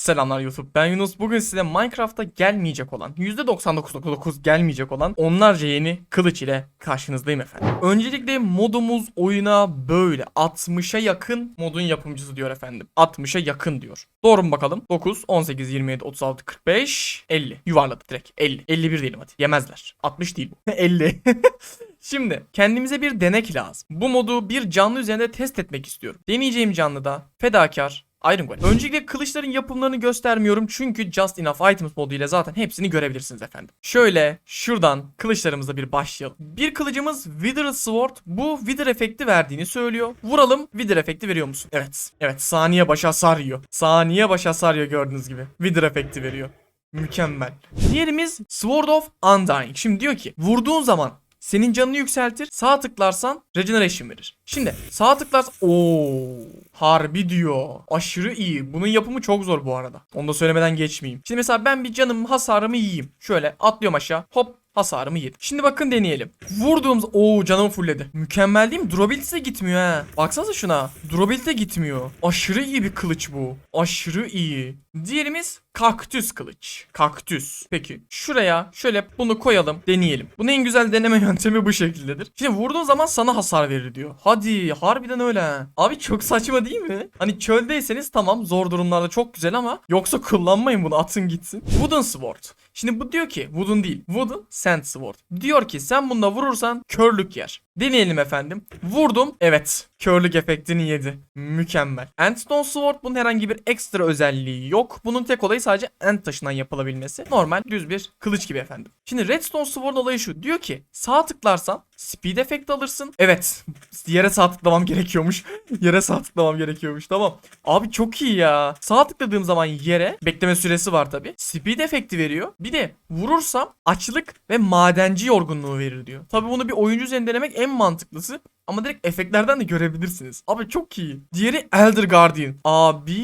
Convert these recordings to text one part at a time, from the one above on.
Selamlar YouTube. Ben Yunus. Bugün size Minecraft'ta gelmeyecek olan, %99.9 gelmeyecek olan onlarca yeni kılıç ile karşınızdayım efendim. Öncelikle modumuz oyuna böyle 60'a yakın modun yapımcısı diyor efendim. 60'a yakın diyor. Doğru mu bakalım? 9, 18, 27, 36, 45, 50. Yuvarladı direkt. 50. 51 diyelim hadi. Yemezler. 60 değil bu. 50. Şimdi kendimize bir denek lazım. Bu modu bir canlı üzerinde test etmek istiyorum. Deneyeceğim canlıda fedakar Iron Golem. Öncelikle kılıçların yapımlarını göstermiyorum çünkü Just Enough Items modu ile zaten hepsini görebilirsiniz efendim. Şöyle şuradan kılıçlarımıza bir başlayalım. Bir kılıcımız Wither Sword bu Wither efekti verdiğini söylüyor. Vuralım Wither efekti veriyor musun? Evet. Evet saniye başı hasar yiyor. Saniye başı hasar yiyor gördüğünüz gibi. Wither efekti veriyor. Mükemmel. Diğerimiz Sword of Undying. Şimdi diyor ki vurduğun zaman senin canını yükseltir. Sağ tıklarsan regeneration verir. Şimdi sağ tıklarsan ooo harbi diyor. Aşırı iyi. Bunun yapımı çok zor bu arada. Onu da söylemeden geçmeyeyim. Şimdi mesela ben bir canım hasarımı yiyeyim. Şöyle atlıyorum aşağı. Hop hasarımı yedim. Şimdi bakın deneyelim. Vurduğumuz ooo canımı fulledi. Mükemmel değil mi? Durability de gitmiyor ha. Baksanıza şuna. Durability de gitmiyor. Aşırı iyi bir kılıç bu. Aşırı iyi. Diğerimiz kaktüs kılıç. Kaktüs. Peki şuraya şöyle bunu koyalım deneyelim. Bunun en güzel deneme yöntemi bu şekildedir. Şimdi vurduğun zaman sana hasar verir diyor. Hadi harbiden öyle. Abi çok saçma değil mi? Hani çöldeyseniz tamam zor durumlarda çok güzel ama yoksa kullanmayın bunu atın gitsin. Wooden Sword. Şimdi bu diyor ki wooden değil. Wooden sand sword. Diyor ki sen bunda vurursan körlük yer. Deneyelim efendim. Vurdum. Evet. Körlük efektini yedi. Mükemmel. Endstone Sword bunun herhangi bir ekstra özelliği yok. Bunun tek olayı sadece end taşından yapılabilmesi. Normal düz bir kılıç gibi efendim. Şimdi Redstone Sword olayı şu. Diyor ki sağ tıklarsan speed efekt alırsın. Evet. Yere sağ tıklamam gerekiyormuş. yere sağ tıklamam gerekiyormuş. Tamam. Abi çok iyi ya. Sağ tıkladığım zaman yere bekleme süresi var tabi. Speed efekti veriyor. Bir de vurursam açlık ve madenci yorgunluğu verir diyor. Tabi bunu bir oyuncu üzerinde denemek en mantıklısı. Ama direkt efektlerden de görebilirsiniz. Abi çok iyi. Diğeri Elder Guardian. Abi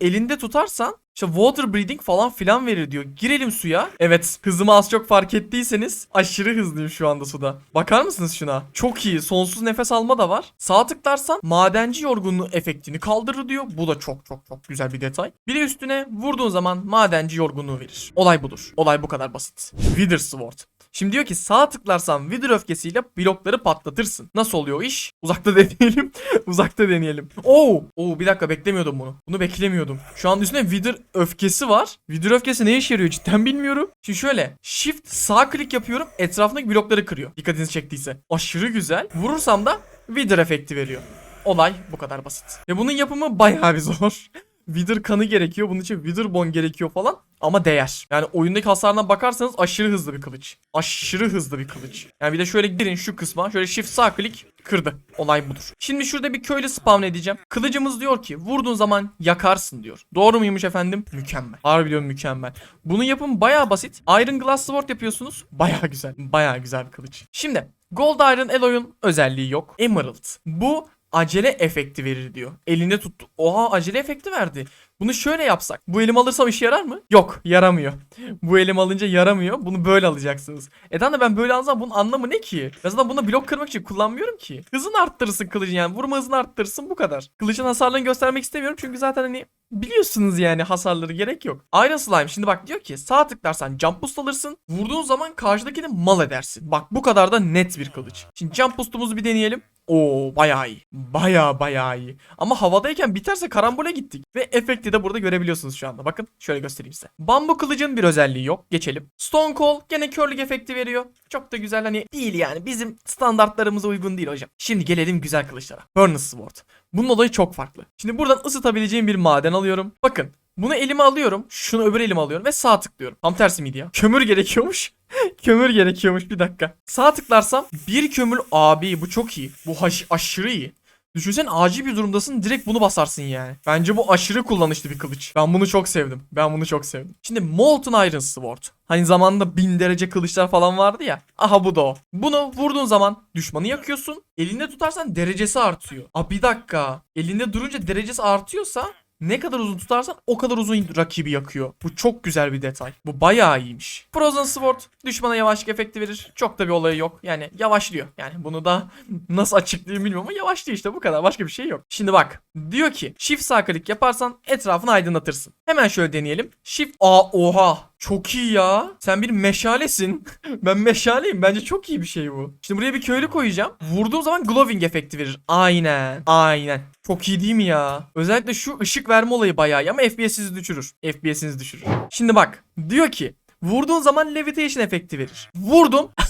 elinde tutarsan işte water breathing falan filan verir diyor. Girelim suya. Evet hızımı az çok fark ettiyseniz aşırı hızlıyım şu anda suda. Bakar mısınız şuna? Çok iyi. Sonsuz nefes alma da var. Sağ tıklarsan madenci yorgunluğu efektini kaldırır diyor. Bu da çok çok çok güzel bir detay. Bir de üstüne vurduğun zaman madenci yorgunluğu verir. Olay budur. Olay bu kadar basit. Wither Sword. Şimdi diyor ki sağ tıklarsan Wither öfkesiyle blokları patlatırsın. Nasıl oluyor iş? Uzakta deneyelim. Uzakta deneyelim. Oo! Oo bir dakika beklemiyordum bunu. Bunu beklemiyordum. Şu an üstüne Wither öfkesi var. Wither öfkesi ne işe yarıyor cidden bilmiyorum. Şimdi şöyle Shift sağ klik yapıyorum. Etrafındaki blokları kırıyor. Dikkatinizi çektiyse. Aşırı güzel. Vurursam da Wither efekti veriyor. Olay bu kadar basit. Ve bunun yapımı bayağı bir zor. Wither kanı gerekiyor. Bunun için Wither bone gerekiyor falan. Ama değer. Yani oyundaki hasarına bakarsanız aşırı hızlı bir kılıç. Aşırı hızlı bir kılıç. Yani bir de şöyle girin şu kısma. Şöyle shift sağ klik kırdı. Olay budur. Şimdi şurada bir köylü spawn edeceğim. Kılıcımız diyor ki vurduğun zaman yakarsın diyor. Doğru muymuş efendim? Mükemmel. Harbi mükemmel. Bunun yapımı baya basit. Iron Glass Sword yapıyorsunuz. Baya güzel. Baya güzel bir kılıç. Şimdi Gold Iron Alloy'un özelliği yok. Emerald. Bu acele efekti verir diyor. Elinde tuttu. Oha acele efekti verdi. Bunu şöyle yapsak. Bu elimi alırsam işe yarar mı? Yok yaramıyor. Bu elimi alınca yaramıyor. Bunu böyle alacaksınız. E tamam da ben böyle alsam bunun anlamı ne ki? Ben zaten bunu blok kırmak için kullanmıyorum ki. Hızını arttırırsın kılıcın yani. Vurma hızını arttırırsın bu kadar. Kılıcın hasarlarını göstermek istemiyorum. Çünkü zaten hani biliyorsunuz yani hasarları gerek yok. Iron Slime şimdi bak diyor ki sağ tıklarsan jump boost alırsın. Vurduğun zaman karşıdakini mal edersin. Bak bu kadar da net bir kılıç. Şimdi jump boost'umuzu bir deneyelim. Oo bayağı iyi. Bayağı bayağı iyi. Ama havadayken biterse karambole gittik. Ve efekti de burada görebiliyorsunuz şu anda. Bakın şöyle göstereyim size. Bambu kılıcın bir özelliği yok. Geçelim. Stone Cold gene körlük efekti veriyor. Çok da güzel hani değil yani. Bizim standartlarımıza uygun değil hocam. Şimdi gelelim güzel kılıçlara. Furnace Sword. Bunun olayı çok farklı. Şimdi buradan ısıtabileceğim bir maden alıyorum. Bakın bunu elime alıyorum. Şunu öbür elime alıyorum ve sağ tıklıyorum. Tam tersi miydi ya? Kömür gerekiyormuş. kömür gerekiyormuş bir dakika. Sağ tıklarsam bir kömür abi bu çok iyi. Bu aşırı iyi. Düşünsen acil bir durumdasın direkt bunu basarsın yani. Bence bu aşırı kullanışlı bir kılıç. Ben bunu çok sevdim. Ben bunu çok sevdim. Şimdi Molten Iron Sword. Hani zamanında bin derece kılıçlar falan vardı ya. Aha bu da o. Bunu vurduğun zaman düşmanı yakıyorsun. Elinde tutarsan derecesi artıyor. Aa bir dakika. Elinde durunca derecesi artıyorsa ne kadar uzun tutarsan o kadar uzun rakibi yakıyor. Bu çok güzel bir detay. Bu bayağı iyiymiş. Frozen Sword düşmana yavaşlık efekti verir. Çok da bir olayı yok. Yani yavaşlıyor. Yani bunu da nasıl açıklayayım bilmiyorum ama yavaşlıyor işte bu kadar. Başka bir şey yok. Şimdi bak. Diyor ki shift sağ klik yaparsan etrafını aydınlatırsın. Hemen şöyle deneyelim. Shift Aa oha. Çok iyi ya. Sen bir meşalesin. ben meşaleyim. Bence çok iyi bir şey bu. Şimdi buraya bir köylü koyacağım. Vurduğum zaman glowing efekti verir. Aynen. Aynen. Çok iyi değil mi ya? Özellikle şu ışık verme olayı bayağı iyi ama FPS'inizi düşürür. FPS'inizi düşürür. Şimdi bak. Diyor ki vurduğun zaman levitation efekti verir. Vurdum.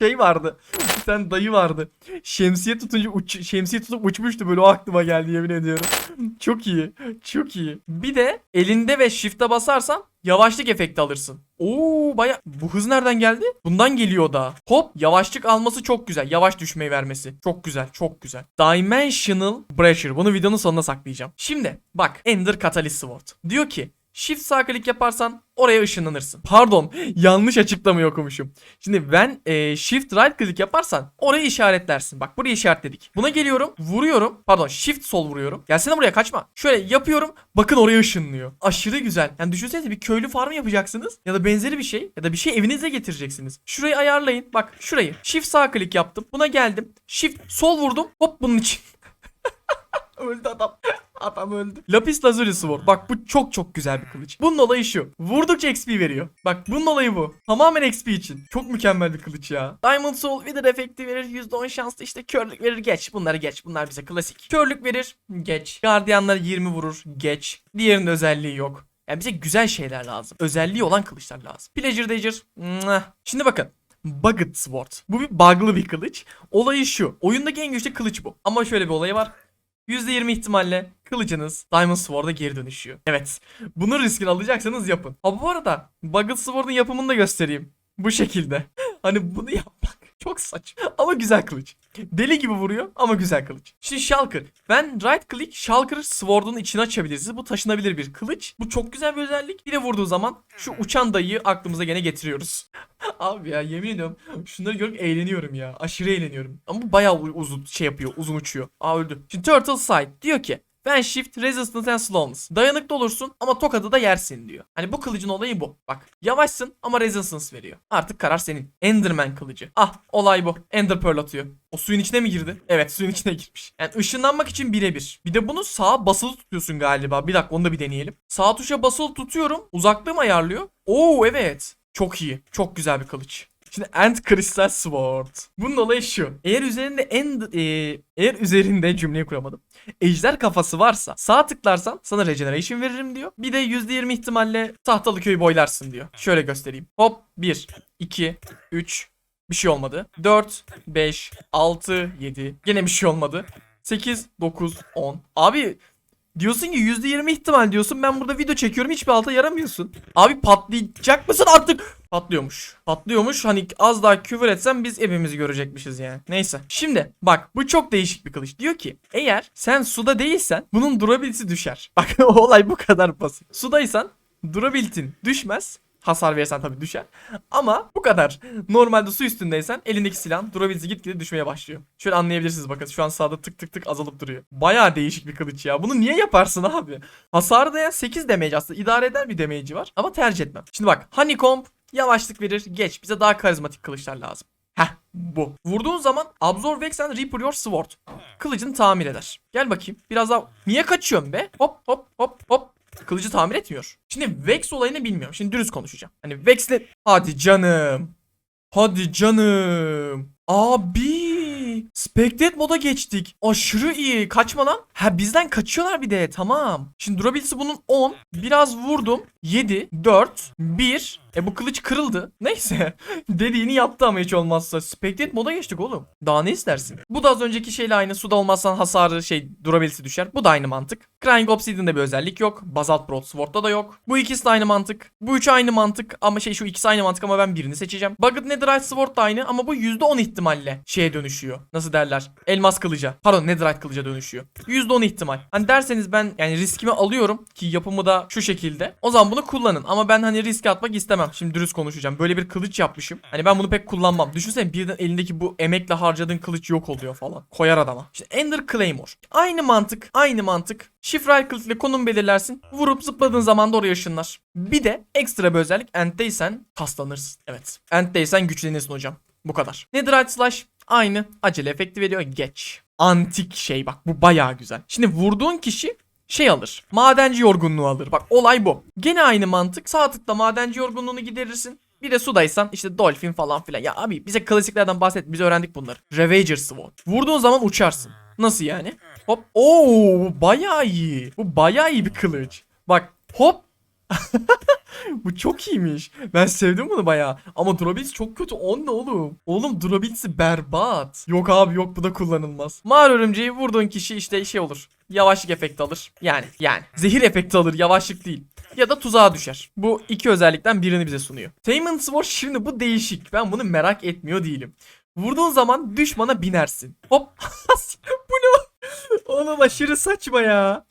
şey vardı. Bir tane dayı vardı. Şemsiye tutunca uç, şemsiye tutup uçmuştu böyle o aklıma geldi yemin ediyorum. Çok iyi. Çok iyi. Bir de elinde ve shift'e basarsan yavaşlık efekti alırsın. Oo baya bu hız nereden geldi? Bundan geliyor da. Hop yavaşlık alması çok güzel. Yavaş düşmeyi vermesi. Çok güzel. Çok güzel. Dimensional Pressure. Bunu videonun sonuna saklayacağım. Şimdi bak Ender Catalyst Sword. Diyor ki Shift sağ klik yaparsan oraya ışınlanırsın. Pardon yanlış açıklamayı okumuşum. Şimdi ben e, Shift right click yaparsan orayı işaretlersin. Bak burayı işaretledik. Buna geliyorum vuruyorum. Pardon Shift sol vuruyorum. Gelsene buraya kaçma. Şöyle yapıyorum. Bakın oraya ışınlıyor. Aşırı güzel. Yani düşünsenize bir köylü farm yapacaksınız. Ya da benzeri bir şey. Ya da bir şey evinize getireceksiniz. Şurayı ayarlayın. Bak şurayı. Shift sağ klik yaptım. Buna geldim. Shift sol vurdum. Hop bunun için. Öldü adam. Adam öldü. Lapis Lazuli Sword. Bak bu çok çok güzel bir kılıç. Bunun olayı şu. Vurdukça XP veriyor. Bak bunun olayı bu. Tamamen XP için. Çok mükemmel bir kılıç ya. Diamond Soul Wither efekti verir. %10 şanslı işte körlük verir. Geç. Bunları geç. Bunlar bize klasik. Körlük verir. Geç. Gardiyanlar 20 vurur. Geç. Diğerinin özelliği yok. Yani bize güzel şeyler lazım. Özelliği olan kılıçlar lazım. Pleasure. Mwah. Şimdi bakın. Bugged Sword. Bu bir bug'lı bir kılıç. Olayı şu. Oyundaki en güçlü kılıç bu. Ama şöyle bir olayı var. %20 ihtimalle kılıcınız Diamond Sword'a geri dönüşüyor. Evet. Bunun riskini alacaksanız yapın. Ha bu arada Bugged Sword'un yapımını da göstereyim. Bu şekilde. hani bunu yapmak çok saçma. Ama güzel kılıç. Deli gibi vuruyor ama güzel kılıç. Şimdi Shulker. Ben right click Shulker Sword'un içine açabilirsiniz. Bu taşınabilir bir kılıç. Bu çok güzel bir özellik. Bir de vurduğu zaman şu uçan dayıyı aklımıza gene getiriyoruz. Abi ya yemin ediyorum şunları görüp eğleniyorum ya. Aşırı eğleniyorum. Ama bu bayağı uzun şey yapıyor. Uzun uçuyor. Aa öldü. Şimdi Turtle Side diyor ki ben shift, resistance and slowness. Dayanıklı olursun ama tokadı da yersin diyor. Hani bu kılıcın olayı bu. Bak yavaşsın ama resistance veriyor. Artık karar senin. Enderman kılıcı. Ah olay bu. Ender Pearl atıyor. O suyun içine mi girdi? Evet suyun içine girmiş. Yani ışınlanmak için birebir. Bir de bunu sağa basılı tutuyorsun galiba. Bir dakika onu da bir deneyelim. Sağ tuşa basılı tutuyorum. Uzaklığım ayarlıyor. Oo evet. Çok iyi. Çok güzel bir kılıç. Şimdi End Crystal Sword. Bunun olayı şu. Eğer üzerinde end, e, eğer üzerinde cümleyi kuramadım. Ejder kafası varsa sağ tıklarsan sana regeneration veririm diyor. Bir de %20 ihtimalle tahtalı köyü boylarsın diyor. Şöyle göstereyim. Hop 1, 2, 3, bir şey olmadı. 4, 5, 6, 7. Gene bir şey olmadı. 8, 9, 10. Abi diyorsun ki %20 ihtimal diyorsun. Ben burada video çekiyorum hiçbir alta yaramıyorsun. Abi patlayacak mısın artık? Patlıyormuş. Patlıyormuş. Hani az daha küfür etsem biz hepimizi görecekmişiz yani. Neyse. Şimdi bak bu çok değişik bir kılıç. Diyor ki eğer sen suda değilsen bunun durability'si düşer. Bak olay bu kadar basit. Sudaysan durability'in düşmez. Hasar verirsen tabii düşer. Ama bu kadar. Normalde su üstündeysen elindeki silahın durability'si gitgide düşmeye başlıyor. Şöyle anlayabilirsiniz bakın. Şu an sağda tık tık tık azalıp duruyor. Baya değişik bir kılıç ya. Bunu niye yaparsın abi? Hasarı da ya 8 damage aslında. idare eder bir damage'i var. Ama tercih etmem. Şimdi bak Honeycomb yavaşlık verir. Geç. Bize daha karizmatik kılıçlar lazım. Heh bu. Vurduğun zaman Absorb Vex Reaper Your Sword. Kılıcını tamir eder. Gel bakayım. Biraz daha. Niye kaçıyorsun be? Hop hop hop hop. Kılıcı tamir etmiyor. Şimdi Vex olayını bilmiyorum. Şimdi dürüst konuşacağım. Hani Vex'le... Hadi canım. Hadi canım. Abi. Spectate moda geçtik. Aşırı iyi. Kaçma lan. Ha bizden kaçıyorlar bir de. Tamam. Şimdi durability'si bunun 10. Biraz vurdum. 7, 4, 1. E bu kılıç kırıldı. Neyse. Dediğini yaptı ama hiç olmazsa. Spectate moda geçtik oğlum. Daha ne istersin? Bu da az önceki şeyle aynı. Suda olmazsan hasarı şey durability düşer. Bu da aynı mantık. Crying Obsidian'da bir özellik yok. Basalt Broadsword'da da yok. Bu ikisi de aynı mantık. Bu üçü aynı mantık ama şey şu ikisi aynı mantık ama ben birini seçeceğim. Bugged Netherite Sword da aynı ama bu %10 ihtimalle şeye dönüşüyor. Nasıl derler elmas kılıca pardon netherite kılıca dönüşüyor. %10 ihtimal. Hani derseniz ben yani riskimi alıyorum ki yapımı da şu şekilde. O zaman bunu kullanın ama ben hani riske atmak istemem. Şimdi dürüst konuşacağım. Böyle bir kılıç yapmışım. Hani ben bunu pek kullanmam. Düşünsene birden elindeki bu emekle harcadığın kılıç yok oluyor falan. Koyar adama. İşte Ender Claymore. Aynı mantık. Aynı mantık. Şifre kılıç ile konum belirlersin. Vurup zıpladığın zaman da oraya ışınlar. Bir de ekstra bir özellik Ent'teysen kaslanırsın. Evet. Ent'teysen güçlenirsin hocam. Bu kadar. Netherite Slash aynı. Acele efekti veriyor. Geç. Antik şey bak bu bayağı güzel. Şimdi vurduğun kişi şey alır. Madenci yorgunluğu alır. Bak olay bu. Gene aynı mantık. Sağ tıkla madenci yorgunluğunu giderirsin. Bir de sudaysan işte dolphin falan filan. Ya abi bize klasiklerden bahset. Biz öğrendik bunları. Ravager Sword. Vurduğun zaman uçarsın. Nasıl yani? Hop. Oo bu bayağı iyi. Bu bayağı iyi bir kılıç. Bak hop. bu çok iyiymiş. Ben sevdim bunu bayağı. Ama durability çok kötü. On ne oğlum? Oğlum durability berbat. Yok abi yok bu da kullanılmaz. Mağara örümceği vurduğun kişi işte şey olur. Yavaşlık efekti alır. Yani yani. Zehir efekti alır. Yavaşlık değil. Ya da tuzağa düşer. Bu iki özellikten birini bize sunuyor. Tainment Sword şimdi bu değişik. Ben bunu merak etmiyor değilim. Vurduğun zaman düşmana binersin. Hop. bu ne? Oğlum aşırı saçma ya.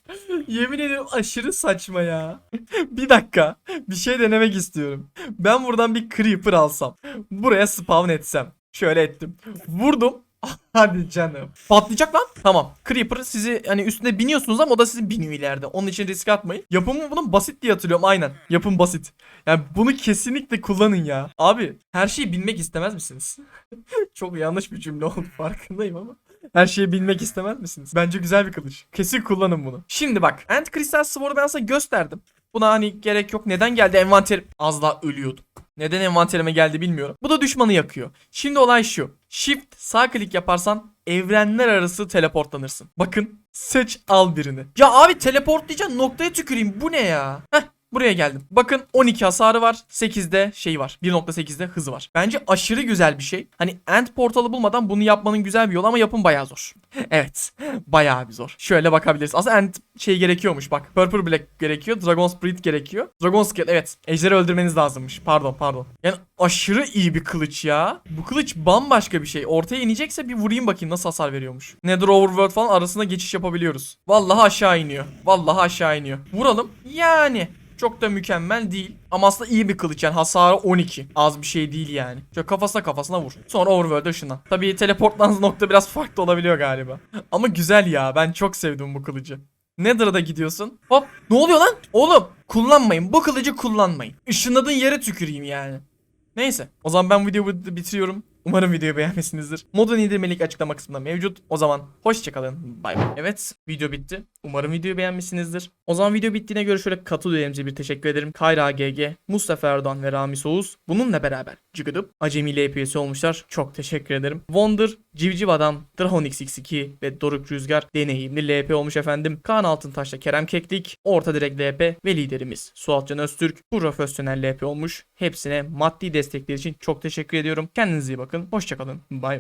Yemin ediyorum aşırı saçma ya. bir dakika. Bir şey denemek istiyorum. Ben buradan bir creeper alsam. Buraya spawn etsem. Şöyle ettim. Vurdum. Hadi canım. Patlayacak lan. Tamam. Creeper sizi hani üstüne biniyorsunuz ama o da sizi biniyor ileride. Onun için risk atmayın. Yapımı bunun basit diye hatırlıyorum. Aynen. Yapım basit. Yani bunu kesinlikle kullanın ya. Abi her şeyi bilmek istemez misiniz? Çok yanlış bir cümle oldu farkındayım ama. Her şeyi bilmek istemez misiniz? Bence güzel bir kılıç. Kesin kullanın bunu. Şimdi bak. Ant Crystal Sword'u ben sana gösterdim. Buna hani gerek yok. Neden geldi envanter? Az daha ölüyordum. Neden envanterime geldi bilmiyorum. Bu da düşmanı yakıyor. Şimdi olay şu. Shift sağ klik yaparsan evrenler arası teleportlanırsın. Bakın seç al birini. Ya abi teleportlayacaksın noktaya tüküreyim. Bu ne ya? Heh Buraya geldim. Bakın 12 hasarı var. 8'de şey var. 1.8'de hızı var. Bence aşırı güzel bir şey. Hani end portalı bulmadan bunu yapmanın güzel bir yolu ama yapım bayağı zor. evet. Bayağı bir zor. Şöyle bakabiliriz. Aslında end şey gerekiyormuş bak. Purple Black gerekiyor. Dragon Spirit gerekiyor. Dragon Skill evet. Ejderi öldürmeniz lazımmış. Pardon pardon. Yani aşırı iyi bir kılıç ya. Bu kılıç bambaşka bir şey. Ortaya inecekse bir vurayım bakayım nasıl hasar veriyormuş. Nether Overworld falan arasında geçiş yapabiliyoruz. Vallahi aşağı iniyor. Vallahi aşağı iniyor. Vuralım. Yani. Çok da mükemmel değil. Ama aslında iyi bir kılıç yani hasarı 12. Az bir şey değil yani. Şöyle kafasına kafasına vur. Sonra overworld'e ışınlan. Tabii teleportlanız nokta biraz farklı olabiliyor galiba. Ama güzel ya ben çok sevdim bu kılıcı. Nether'a da gidiyorsun. Hop ne oluyor lan? Oğlum kullanmayın bu kılıcı kullanmayın. Işınladığın yere tüküreyim yani. Neyse o zaman ben videoyu bitiriyorum. Umarım videoyu beğenmişsinizdir. Modun indirmelik açıklama kısmında mevcut. O zaman hoşçakalın. Bay bay. Evet video bitti. Umarım videoyu beğenmişsinizdir. O zaman video bittiğine göre şöyle katıl üyelerimize bir teşekkür ederim. Kayra GG, Mustafa Erdoğan ve Rami Soğuz. Bununla beraber Cıgıdıp Acemi ile olmuşlar. Çok teşekkür ederim. Wonder, Civciv Adam, Drahonix X2 ve Doruk Rüzgar deneyimli LP olmuş efendim. Kaan Altıntaş'la Kerem Keklik, Orta Direk LP ve liderimiz Suat Can Öztürk profesyonel LP olmuş. Hepsine maddi destekleri için çok teşekkür ediyorum. Kendinize iyi bakın. Hoşçakalın. Bay.